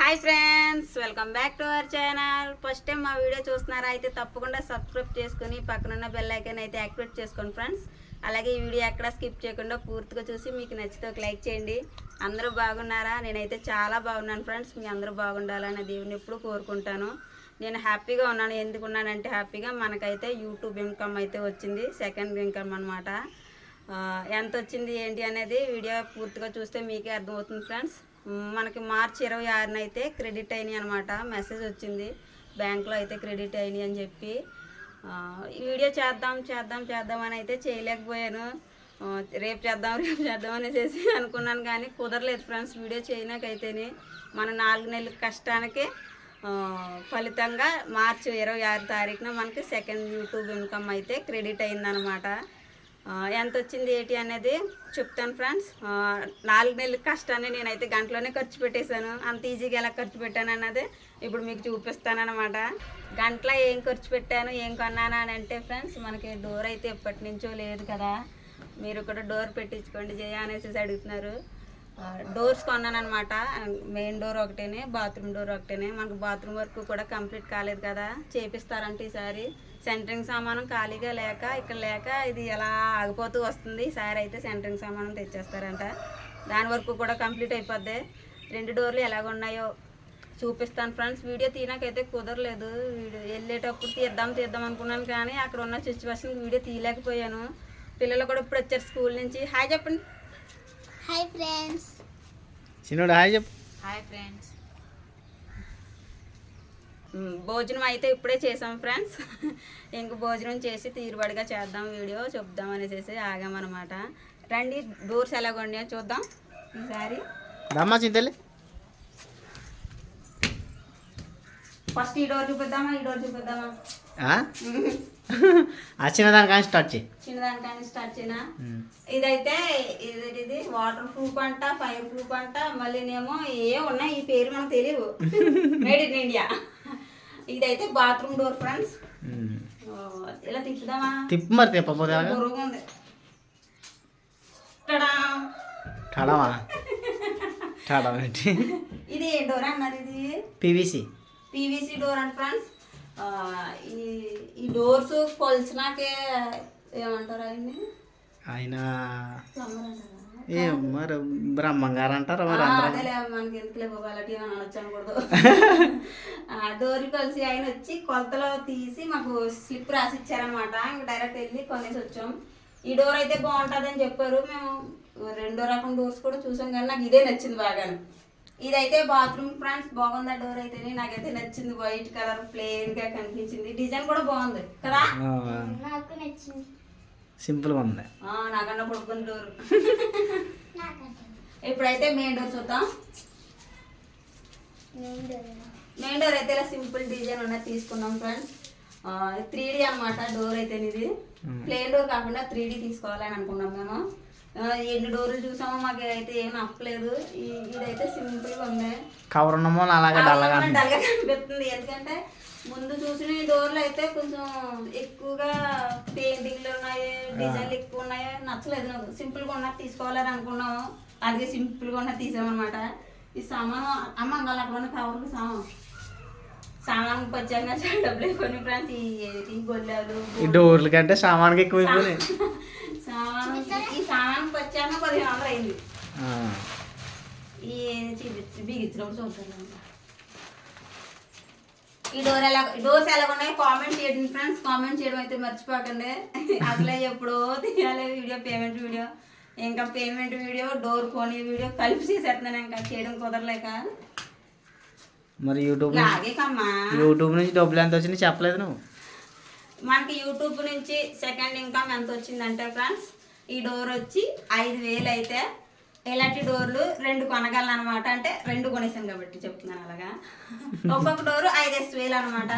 Hi friends welcome back to our channel first time మా video చూస్తున్నారా? అయితే తప్పకుండా సబ్స్క్రైబ్ చేసుకుని పక్కనున్న బెల్ ఐకాన్ అయితే యాక్టివేట్ చేసుకోండి ఫ్రెండ్స్ అలాగే ఈ వీడియో ఎక్కడ స్కిప్ చేయకుండా పూర్తిగా చూసి మీకు నచ్చితే ఒక లైక్ చేయండి. అందరూ బాగున్నారా? నేనైతే చాలా బాగున్నాను ఫ్రెండ్స్ మీ అందరూ బాగుండాలని దేవుని ఎప్పుడు కోరుకుంటాను. నేను హ్యాపీగా ఉన్నాను. ఎందుకున్నానంటే హ్యాపీగా మనకైతే యూట్యూబ్ ఇన్కమ్ అయితే వచ్చింది. సెకండ్ ఇన్కమ్ అనమాట ఎంత వచ్చింది ఏంటి అనేది వీడియో పూర్తిగా చూస్తే మీకే అర్థమవుతుంది ఫ్రెండ్స్ మనకి మార్చి ఇరవై ఆరున అయితే క్రెడిట్ అయినాయి అనమాట మెసేజ్ వచ్చింది. బ్యాంక్లో అయితే క్రెడిట్ అయినాయి అని చెప్పి. వీడియో చేద్దాం చేద్దాం చేద్దాం అని అయితే చేయలేకపోయాను. రేపు చేద్దాం రేపు చేద్దాం అనేసి అనుకున్నాను కానీ కుదరలేదు ఫ్రెండ్స్. వీడియో చేయనాకైతేనే మన నాలుగు నెలల కష్టానికి ఫలితంగా మార్చి ఇరవై ఆరు తారీఖున మనకి సెకండ్ యూట్యూబ్ ఇన్కమ్ అయితే క్రెడిట్ అయిందనమాట ఎంత వచ్చింది ఏంటి అనేది చెప్తాను ఫ్రెండ్స్ నాలుగు నెలల కష్టాన్ని నేనైతే గంటలోనే ఖర్చు పెట్టేశాను. అంత ఈజీగా ఎలా ఖర్చు పెట్టాను అన్నది ఇప్పుడు మీకు చూపిస్తాను గంటలో ఏం ఖర్చు పెట్టాను ఏం కొన్నాను అని అంటే ఫ్రెండ్స్ మనకి డోర్ అయితే ఎప్పటి నుంచో లేదు కదా. మీరు కూడా డోర్ పెట్టించుకోండి జయ అనేసి అడుగుతున్నారు. డోర్స్ కొన్నాను అనమాట మెయిన్ డోర్ ఒకటేనే బాత్రూమ్ డోర్ ఒకటేనే. మనకు బాత్రూమ్ వర్క్ కూడా కంప్లీట్ కాలేదు కదా. చేపిస్తారంటే ఈసారి. సెంటరింగ్ సామానం ఖాళీగా లేక ఇక్కడ లేక ఇది ఎలా ఆగిపోతూ వస్తుంది. ఈసారి అయితే సెంటరింగ్ సామానం తెచ్చేస్తారంట. దాని వరకు కూడా కంప్లీట్ అయిపోద్ది. రెండు డోర్లు ఎలాగున్నాయో చూపిస్తాను ఫ్రెండ్స్. వీడియో తీయడానికైతే కుదరలేదు. వీడియో వెళ్ళేటప్పుడు తీద్దాం తీద్దాం అనుకున్నాను కానీ అక్కడ ఉన్న సిచ్యువేషన్ వీడియో తీయలేకపోయాను. పిల్లలు కూడా ఇప్పుడు వచ్చారు స్కూల్ నుంచి. హాయ్ చెప్పండి. హాయ్ ఫ్రెండ్స్ చిన్నోడు హాయ్ చెప్పు. హాయ్ ఫ్రెండ్స్ భోజనం అయితే ఇప్పుడే చేసాం ఫ్రెండ్స్ ఇంక భోజనం చేసి తీరుబడిగా చేద్దాం వీడియో చెప్దాం అనేసి ఆగామన్నమాట. రండి డోర్స్ ఎలా కొన్నాయో చూద్దాం. ఈసారి. దమ్మా చింతలే ఫస్ట్ ఈ డోర్ చూపిద్దామా ఈ డోర్ చూపిద్దామా? వచ్చిన దానికని స్టార్ట్ చేయి. చిన్నదానికని స్టార్ట్ చేయనా? ఇదైతే ఇది ఇది వాటర్ ప్రూఫ్ అంట ఫైర్ ప్రూఫ్ అంట మళ్ళీనేమో ఏ ఉన్నాయి ఈ పేరు మనకు తెలియవు మేడ్ ఇన్ ఇండియా ఇదైతే బాత్రూమ్ డోర్ ఫ్రెండ్స్ ఇలా తిప్పుదామా? తిప్పు మరి తిప్పపోతే ఉంది! టడమా ఇది ఏ డోర్ అన్నారు ఇది? PVC PVC door and friends ఈ ఈ డోర్స్ కొలిసినాకే ఏమంటారు ఆయన్ని? ఆయన అంటారా ఏ మరి బ్రహ్మంగారు అంటారు మరి అదేలే మనకి ఎందుకులే బాబు అలాంటి అని అనొచ్చు అనకూడదు ఆ డోర్ కలిసి ఆయన వచ్చి కొలతలో తీసి మాకు స్లిప్ రాసి ఇచ్చారనమాట ఇంక డైరెక్ట్ వెళ్ళి కొనేసి వచ్చాం. ఈ డోర్ అయితే బాగుంటుందని చెప్పారు. మేము రెండో రకం డోర్స్ కూడా చూసాం కానీ నాకు ఇదే నచ్చింది బాగాను. ఇదైతే బాత్రూమ్ ఫ్రెండ్స్ బాగుంది డోర్ అయితే నాకైతే నచ్చింది. వైట్ కలర్ ప్లెయిన్గా కనిపించింది. డిజైన్ కూడా బాగుంది. కదా? నాకు నచ్చింది. సింపుల్గా ఉంది. ఆ, నాకన్నా పడుకున్న డోర్ ఇప్పుడైతే మెయిన్ డోర్ చూద్దాం. మెయిన్ డోర్ అయితే ఇలా సింపుల్ డిజైన్ ఉన్నది తీసుకున్నాం ఫ్రెండ్స్ త్రీ డి అనమాట డోర్ అయితే ఇది ప్లేన్ డోర్ కాకుండా త్రీ డి తీసుకోవాలని అనుకున్నాం మేము. ఎన్ని డోర్లు చూసామో మాకు అయితే ఏం నప్పలేదు. ఇదైతే సింపుల్గా ఉంది కవర్ ఉన్నమో అలాగే డల్గా కనిపిస్తుంది. ఎందుకంటే ముందు చూసిన డోర్లు అయితే కొంచెం ఎక్కువగా పెయింటింగ్లు ఉన్నాయి డిజైన్లు ఎక్కువ ఉన్నాయి. నచ్చలేదు నాకు. సింపుల్గా ఉన్నది తీసుకోవాలని అనుకున్నాము. అందుకే సింపుల్గా ఉన్నది తీసామన్నమాట. ఈ సామాను అమ్మ అంగల్ అక్కడ ఉన్న కవర్లు సామాను సామాన్కి వచ్చాక డబ్బులు కొన్ని ఫ్రెండ్స్ ఈ గొల్లాలు ఈ డోర్ల కంటే సామాన్కి ఎక్కువ సామాను ఈ సామాన్కి వచ్చాక పదిహేను వందలు అయింది. ఈ బిగించినప్పుడు చూద్దాం ఈ డోర్ ఎలా డోర్స్ ఎలా ఉన్నాయి కామెంట్ చేయండి ఫ్రెండ్స్ కామెంట్ చేయడం అయితే మర్చిపోకండి అసలే ఎప్పుడో తీయాలి వీడియో పేమెంట్ వీడియో ఇంకా పేమెంట్ వీడియో డోర్ కొని వీడియో కలిపి చేసేస్తున్నాను ఇంకా చేయడం కుదరలేక మరి యూట్యూబ్ నుంచి లాగే కమ్మా యూట్యూబ్ నుంచి డబ్బులు ఎంత వచ్చినాయి చెప్పలేదు నువ్వు మనకి యూట్యూబ్ నుంచి సెకండ్ ఇన్కమ్ ఎంత వచ్చిందంటే ఫ్రెండ్స్ ఈ డోర్ వచ్చి ఐదు వేలు అయితే ఇలాంటి డోర్లు రెండు కొనగలను అనమాట అంటే రెండు కొనేసాను కాబట్టి చెప్తున్నాను అలాగా. ఒక్కొక్క డోరు ఐదేసి వేలు అనమాట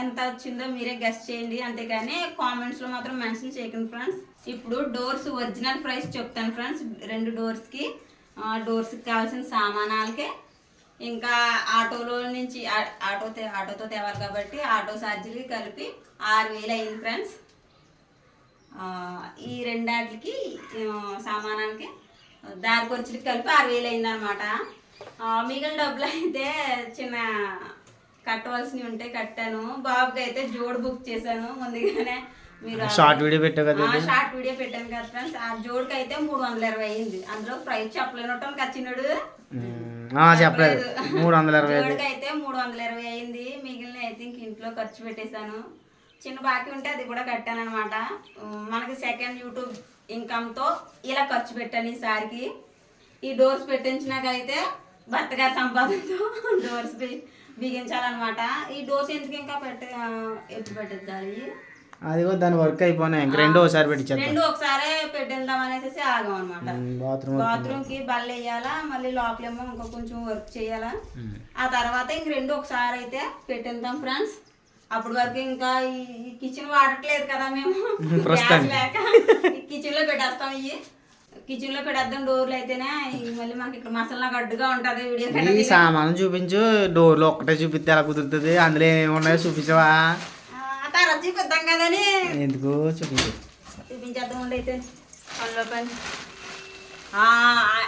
ఎంత వచ్చిందో మీరే గెస్ట్ చేయండి. అంతేగాని కామెంట్స్లో మాత్రం మెన్షన్ చేయకండి ఫ్రెండ్స్ ఇప్పుడు డోర్స్ ఒరిజినల్ ప్రైస్ చెప్తాను ఫ్రెండ్స్ రెండు డోర్స్కి డోర్స్కి కావాల్సిన సామానాలకే ఇంకా ఆటోలో నుంచి ఆటో ఆటోతో తేవాలి కాబట్టి ఆటో ఛార్జీలకి కలిపి ఆరు వేలు అయింది ఫ్రెండ్స్. ఆ, ఈ రెండాటికి సామానానికి దారి ఖర్చులకి కలిపి ఆరు వేలు అయింది అనమాట ఆ, మిగిలిన డబ్బులు అయితే చిన్న కట్టవలసినవి ఉంటే కట్టాను. బాబుకి అయితే జోడు బుక్ చేశాను. ముందుగానే మీరు షార్ట్ వీడియో పెట్టావు కదా? షార్ట్ వీడియో పెట్టాను కదా ఫ్రెండ్స్. ఆ జోడుకి అయితే మూడు వందల ఇరవై అయింది. అందులో ప్రైస్ చెప్పలేనట్టు కచ్చినాడు ఆ, చెప్పలేదు. మూడు వందల ఇరవై అయితే మూడు వందల ఇరవై అయింది. మిగిలిన అయితే ఇంక ఇంట్లో ఖర్చు పెట్టేశాను. చిన్న బాకీ ఉంటే అది కూడా కట్టాను అనమాట మనకి సెకండ్ యూట్యూబ్ ఇన్కమ్తో ఇలా ఖర్చు పెట్టాను ఈసారికి ఈ డోర్స్ పెట్టించినాకైతే భర్త గారి సంపాదనతో డోర్స్ బిగించాలన్నమాట. ఈ డోర్స్ ఎందుకు ఇంకా పెట్ట ఎప్పుడు ఎప్పుడు అదిగో దాని వర్క్ అయిపోయినాయి. ఇంక రెండో ఒకసారి పెట్టించేద్దాం. రెండు ఒకసారి పెట్టిద్దాం అనేసి ఆగాం అనమాట బాత్రూమ్ బాత్రూమ్కి బల్ల వేయాలా మళ్ళీ లోపలేమో ఇంకా కొంచెం వర్క్ చేయాలా. ఆ తర్వాత ఇంక రెండు ఒకసారి అయితే పెట్టిద్దాం ఫ్రెండ్స్. అప్పటి వరకు ఇంకా ఈ కిచెన్ వాడట్లేదు కదా మేము. గ్యాస్ లేక. కిచెన్లో పెట్టేస్తాం ఇవి. కిచెన్లో పెట్టేద్దాం డోర్లు అయితేనే మళ్ళీ మనకి ఇక్కడ మసాలా గడ్డుగా ఉంటది వీడియో ఈ సామాను చూపించు. డోర్లు ఒక్కటే చూపిస్తే ఎలా కుదురుతుంది? అందులో ఏమి ఉన్నాయో చూపించవా? చూపిద్దాం కదని. ఎందుకు? చూపించు. చూపించేద్దాం ఉండి అయితే. పనిలో పని.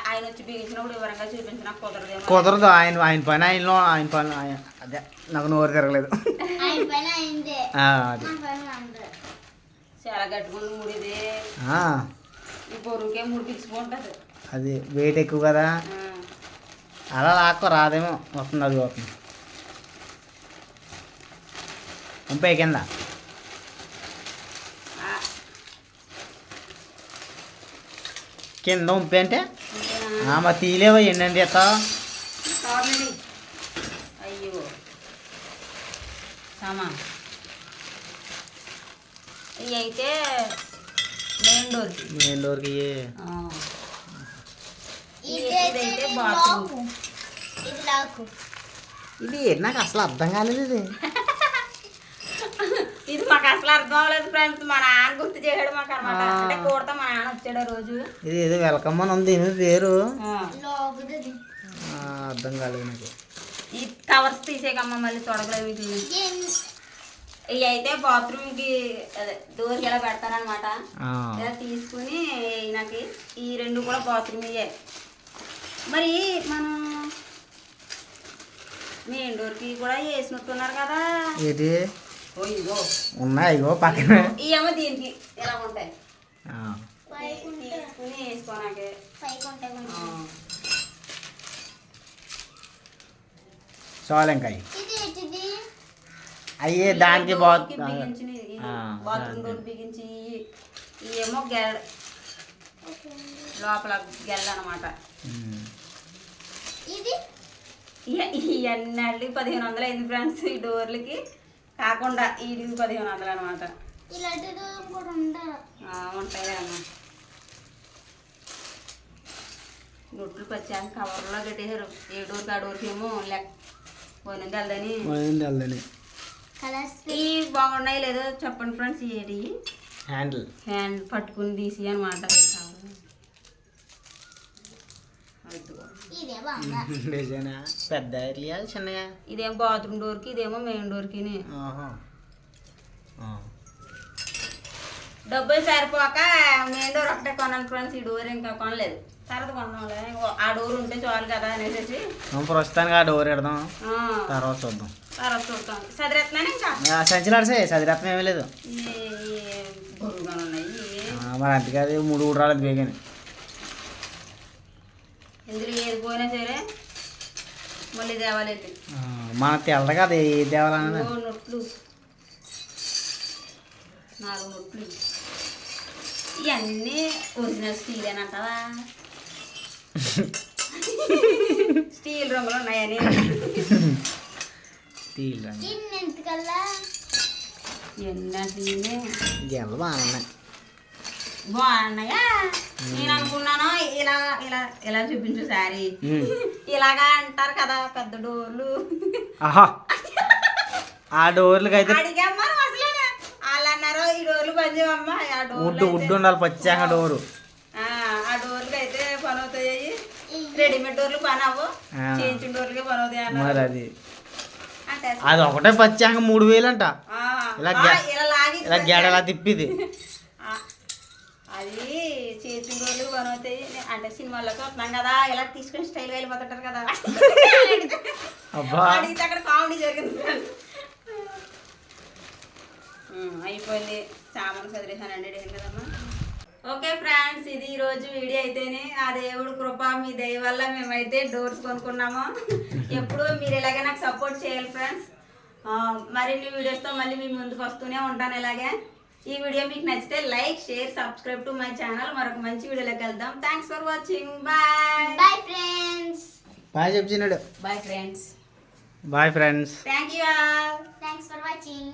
ఆయన వచ్చి బిగించినప్పుడు వివరంగా చూపించిన కుదరదేమో. కుదరదు ఆయన ఆయన పని ఆయనలో ఆయన పని ఆయన అదే నాకు నోరు తిరగలేదు. అది. చాలా గట్టుకుని ముడిది. ఆ, ఈ పొరుకే ముడి పిలుచుకుంటది అది వెయిట్ ఎక్కువ కదా. అలా లాక్కో రాదేమో. వస్తుంది అది వస్తుంది. పంపే కింద. కింద ఉంపే అంటే? ఆ, మరి అయ్యో. సామా. ఇవి అయితే మెయిన్ మెయిన్ డోర్కి ఇది నాకు అసలు అర్థం కాలేదు ఇది. ఇది మాకు అసలు అర్థం అవ్వలేదు ఫ్రెండ్స్ మా నాన్న గుర్తు చేశాడు మాకు అనమాట అంటే కూడతా మా నాన్న వచ్చాడు ఆ రోజు. ఇది ఏదో వెల్కమ్ అని ఉంది ఏమి పేరు. ఆ. లోపది ఆ, అర్థం కాలేదు నాకు. ఈ కవర్స్ తీసేకమ్మ మళ్ళీ తొడగలేదు వీటిని. ఇవి అయితే బాత్రూమ్కి అదే డోర్ ఇలా పెడతారనమాట ఆ, ఇలా తీసుకుని నాకు ఈ రెండు కూడా బాత్రూమ్ ఇయ్యే మరి మనం మెయిన్ డోర్కి కూడా వేసినట్టున్నారు కదా. ఇది ఉన్నాయి ఇగో పక్కన. ఇవేమో దీనికి ఇలా ఉంటాయి? ఏంటిది? అయ్యే దానికి బాత్రూమ్ బిగించి ఇవేమో గెల లోపల గెల్ల అనమాట ఇవన్నీ పదిహేను వందలు అయింది ఫ్రెండ్స్ ఈ డోర్లకి. కాకుండా ఈ పదిహేను వందలు అనమాట ఉంటాయి అన్న గుడ్లు పచ్చాక కవర్లో కట్టేశారు. ఏ డోర్కి ఆ డోర్కి ఏమో లెక్క. పోయినది వెళ్దని. ఈ బాగున్నాయి లేదో చెప్పండి ఫ్రెండ్స్ ఏడి హ్యాండిల్ హ్యాండ్ పట్టుకుని తీసి అనమాట ఇదే బాగుందా డిజైనా పెద్ద ఇట్లా చిన్నగా ఇదేమో బాత్రూమ్ డోర్కి ఇదేమో మెయిన్ డోర్కి. డబ్బులు సరిపోక మెయిన్ డోర్ ఒకటే కొన్నాను ఫ్రెండ్స్ ఈ డోర్ ఇంకా కొనలేదు. తర్వాత కొన్నాంలే ఇంకో ఆ డోర్ ఉంటే చాలు కదా అనేసి ప్రస్తుతానికి ఆ డోర్ పెడదాం తర్వాత చూద్దాం. తర్వాత చూద్దాం. చదివేస్తున్నాను ఇంకా? సంచిలాడిసే చదిరత్నం ఏమీ లేదు. మరి అందుకే అది మూడు మూడు రాలేదు బేగాని. ఇందులో ఏది పోయినా సరే మళ్ళీ. ఆ, మన ఏ దేవాలన్నది ఓ నొట్లు. నాలుగు నొట్లు. ఇవన్నీ ఒరిజినల్ స్టీల్ అంటావా స్టీల్ రంగులు ఉన్నాయని. తీయరా దీన్ని ఎంతకల్లా? ఎన్నటి గెల బాగున్నాయి? నేను అనుకున్నాను ఇలా ఇలా ఇలా చూపించు సారీ. ఇలాగా అంటారు కదా పెద్ద డోర్లు. ఆహా. ఆ డోర్లకి అయితే అడిగమ్మా అసలు వాళ్ళు అన్నారు ఈ డోర్లు పని చేయమ్మా. ఆ ఉడ్డు డోర్లు ఉడ్డు ఉండాలి పచ్చాక డోరు. ఆ డోర్లు అయితే పని అవుతాయి రెడీమేడ్ డోర్లు పని అవ్వు. చేయించిన డోర్లకే పని అవుతాయి మరి అది. అది ఒకటే పచ్చాక మూడు వేలు అంట ఇలా ఇలా లాగి ఇలా గెడ ఇలా తిప్పిది. అది చేసిన డోర్లు పని అవుతాయి అంటే సినిమాల్లోకి వస్తున్నాం కదా ఇలా తీసుకుని స్టైల్గా వెళ్ళిపోతుంటారు కదా. అడిగితే అక్కడ కామెడీ జరిగింది. అయిపోయింది. సామాన్ చదివేసానండి ఏం కదమ్మా? ఓకే ఫ్రెండ్స్ ఇది ఈ రోజు వీడియో అయితేనే ఆ దేవుడు కృప మీ దయ వల్ల మేమైతే డోర్స్ కొనుక్కున్నాము. ఎప్పుడు మీరు ఇలాగే నాకు సపోర్ట్ చేయాలి ఫ్రెండ్స్ మరిన్ని వీడియోస్తో మళ్ళీ మీ ముందుకు వస్తూనే ఉంటాను ఇలాగే. ఈ వీడియో మీకు నచ్చితే like share subscribe to my channel. మరొక మంచి వీడియోలోకి వెళ్దాం. Thanks for watching bye bye friends bye చెప్పినాడు bye friends bye friends thank you all thanks for watching